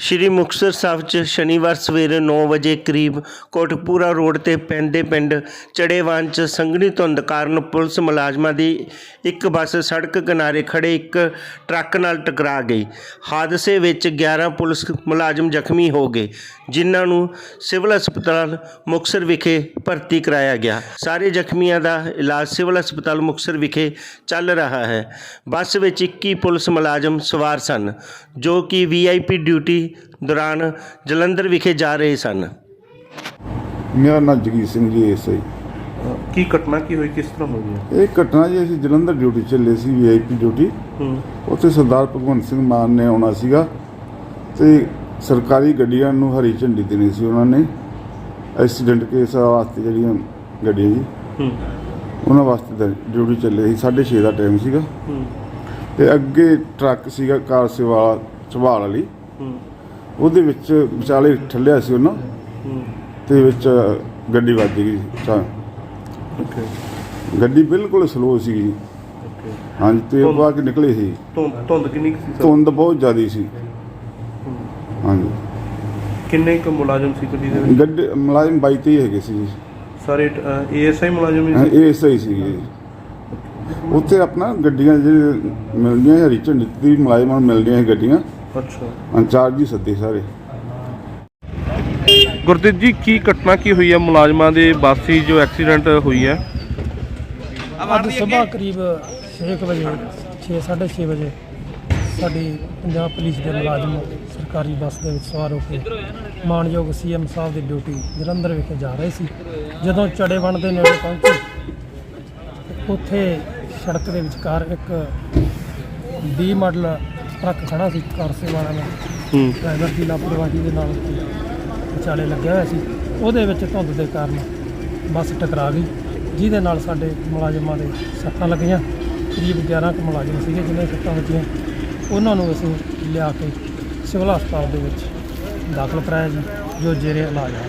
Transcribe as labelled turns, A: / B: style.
A: ਸ਼੍ਰੀ ਮੁਕਤਸਰ ਸਾਹਿਬ 'ਚ ਸ਼ਨੀਵਾਰ ਸਵੇਰੇ 9 ਵਜੇ ਕਰੀਬ ਕੋਟਕਪੂਰਾ ਰੋਡ ਤੇ ਪੈਂਦੇ ਪਿੰਡ ਚੜੇਵਾਨ 'ਚ ਸੰਘਣੀ ਧੁੰਦ ਕਾਰਨ ਪੁਲਿਸ ਮੁਲਾਜ਼ਮਾਂ ਦੀ ਇੱਕ ਬੱਸ ਸੜਕ ਕਿਨਾਰੇ ਖੜੇ ਇੱਕ ਟਰੱਕ ਨਾਲ ਟਕਰਾ ਗਈ। ਹਾਦਸੇ ਵਿੱਚ 11 ਪੁਲਿਸ ਮੁਲਾਜ਼ਮ ਜ਼ਖਮੀ ਹੋ ਗਏ, ਜਿਨ੍ਹਾਂ ਨੂੰ ਸਿਵਲ ਹਸਪਤਾਲ ਮੁਕਤਸਰ ਵਿਖੇ ਭਰਤੀ ਕਰਾਇਆ ਗਿਆ। ਸਾਰੇ ਜ਼ਖਮੀਆਂ ਦਾ ਇਲਾਜ ਸਿਵਲ ਹਸਪਤਾਲ ਮੁਕਤਸਰ ਵਿਖੇ ਚੱਲ ਰਿਹਾ ਹੈ। ਬੱਸ ਵਿੱਚ 21 ਪੁਲਿਸ ਮੁਲਾਜ਼ਮ ਸਵਾਰ ਸਨ, ਜੋ ਕਿ ਵੀਆਈਪੀ ਡਿਊਟੀ ਦੌਰਾਨ ਜਲੰਧਰ ਵਿਖੇ ਜਾ ਰਹੇ ਸਨ।
B: ਮੇਰਾ ਨਾਮ ਜਗੀਰ ਸਿੰਘ ਜੀ ਐਸਆਈ
C: ਕੀ ਘਟਨਾ ਕੀ ਹੋਈ? ਕਿਸ ਤਰ੍ਹਾਂ ਹੋਈ ਹੈ?
B: ਇਹ ਘਟਨਾ ਜੀ ਅਸੀਂ ਜਲੰਧਰ ਡਿਊਟੀ ਚੱਲੇ ਸੀ ਵੀਆਈਪੀ ਡਿਊਟੀ।
C: ਹੂੰ।
B: ਉੱਥੇ ਸਰਦਾਰ ਭਗਵੰਤ ਸਿੰਘ ਮਾਨ ਨੇ ਆਉਣਾ ਸੀਗਾ ਤੇ ਸਰਕਾਰੀ ਗੱਡੀਆਂ ਨੂੰ ਹਰੀ ਝੰਡੀ ਦੇਣੀ ਸੀ ਉਹਨਾਂ ਨੇ। ਐਕਸੀਡੈਂਟ ਕੇਸ ਵਾਸਤੇ ਜਿਹੜੀਆਂ ਗੱਡੀਆਂ ਜੀ
C: ਹੂੰ।
B: ਉਹਨਾਂ ਵਾਸਤੇ ਤਾਂ ਡਿਊਟੀ ਚੱਲੇ ਸੀ 6:30 ਦਾ ਟਾਈਮ ਸੀਗਾ।
C: ਹੂੰ।
B: ਤੇ ਅੱਗੇ ਟਰੱਕ ਸੀਗਾ ਕਾਰ ਸੇਵਾ ਸੰਭਾਲ ਵਾਲੀ।
C: ਹੂੰ।
B: ਉਹਦੇ ਵਿੱਚ ਵਿਚਾਲੇ ਠੱਲਿਆ ਸੀ ਉਹਨਾਂ। ਤੇ ਵਿੱਚ ਗੱਡੀ ਵੱਜ ਗਈ ਤਾਂ
C: ਓਕੇ।
B: ਗੱਡੀ ਬਿਲਕੁਲ ਸਲੋ ਸੀਗੀ ਜੀ
C: ਓਕੇ।
B: ਹਾਂਜੀ ਤੇ ਉਹ ਆ ਕੇ ਨਿਕਲੇ ਸੀ।
C: ਧੁੰਦ ਧੁੰਦ ਕਿੰਨੀ ਕੁ ਸੀ ਸਰ?
B: ਧੁੰਦ ਬਹੁਤ ਜ਼ਿਆਦੀ ਸੀ। ਹਾਂਜੀ।
C: ਕਿੰਨੇ ਕੁ ਮੁਲਾਜ਼ਮ ਸੀ ਗੱਡੀ ਦੇ ਵਿੱਚ?
B: ਗੱਡੀ ਮੁਲਾਜ਼ਮ 22 ਤੇ ਹੀ ਹੈਗੇ ਸੀ ਜੀ।
C: ਸਾਰੇ ਏਐਸਆਈ ਮੁਲਾਜ਼ਮ ਹੀ
B: ਹਾਂ,
C: ਸੀ?
B: ਇਹ ਸੀ ਜੀ। ਉੱਥੇ ਆਪਣਾ ਗੱਡੀਆਂ ਜਿਹੜੇ ਮਿਲਦੀਆਂ ਹਰੀ ਝੰਡੀ ਦੀ ਮੁਲਾਜ਼ਮਾਂ ਨੂੰ ਮਿਲਦੀਆਂ ਸੀ ਗੱਡੀਆਂ।
C: ਅੱਛਾ।
B: ਇੰਚਾਰਜ ਹੀ ਸੱਦੇ ਸਾਰੇ।
C: ਗੁਰਦੀਪ ਜੀ ਕੀ ਘਟਨਾ ਕੀ ਹੋਈ ਹੈ ਮੁਲਾਜ਼ਮਾਂ ਦੇ ਬਾਸੀ ਜੋ ਐਕਸੀਡੈਂਟ ਹੋਈ ਹੈ
D: ਅੱਜ ਸਵੇਰ ਕਰੀਬ 6 ਵਜੇ 6:30 ਵਜੇ ਸਾਡੀ ਪੰਜਾਬ ਪੁਲਿਸ ਦੇ ਮੁਲਾਜ਼ਮ ਸਰਕਾਰੀ ਬੱਸ ਦੇ ਵਿੱਚ ਸਵਾਰ ਹੋ ਕੇ ਮਾਨਯੋਗ ਸੀਐਮ ਸਾਹਿਬ ਦੀ ਡਿਊਟੀ ਜਲੰਧਰ ਵਿਖੇ ਜਾ ਰਹੇ ਸੀ। ਜਦੋਂ ਚੜੇਵਣ ਦੇ ਨੇੜੇ ਪਹੁੰਚੇ ਉੱਥੇ ਸੜਕ ਦੇ ਵਿਚਕਾਰ ਇੱਕ 20 ਮਾਡਲ ਟਰੱਕ ਖੜਾ ਸੀ ਕਾਰਸੇ ਵਾਲਾ ਨਾਲ
C: ਹੂੰ।
D: ਡਰਾਈਵਰ ਦੀ ਲਾਪਰਵਾਹੀ ਦੇ ਨਾਲ ਵਿਚਾਲੇ ਲੱਗਿਆ ਹੋਇਆ ਸੀ। ਉਹਦੇ ਵਿੱਚ ਧੁੰਦ ਦੇ ਕਾਰਨ ਬੱਸ ਟਕਰਾ ਗਈ ਜਿਹਦੇ ਨਾਲ ਸਾਡੇ ਮੁਲਾਜ਼ਮਾਂ ਦੇ ਸੱਟਾਂ ਲੱਗੀਆਂ। ਕਰੀਬ 11 ਕੁ ਮੁਲਾਜ਼ਮ ਸੀਗੇ ਜਿਨ੍ਹਾਂ ਦੀ ਸੱਟਾਂ ਵੱਜੀਆਂ। ਉਹਨਾਂ ਨੂੰ ਅਸੀਂ ਲਿਆ ਕੇ ਸਿਵਲ ਹਸਪਤਾਲ ਦੇ ਵਿੱਚ ਦਾਖਲ ਕਰਾਇਆ ਜੀ ਜੋ ਜੇਰੇ ਇਲਾਜ ਹੈ।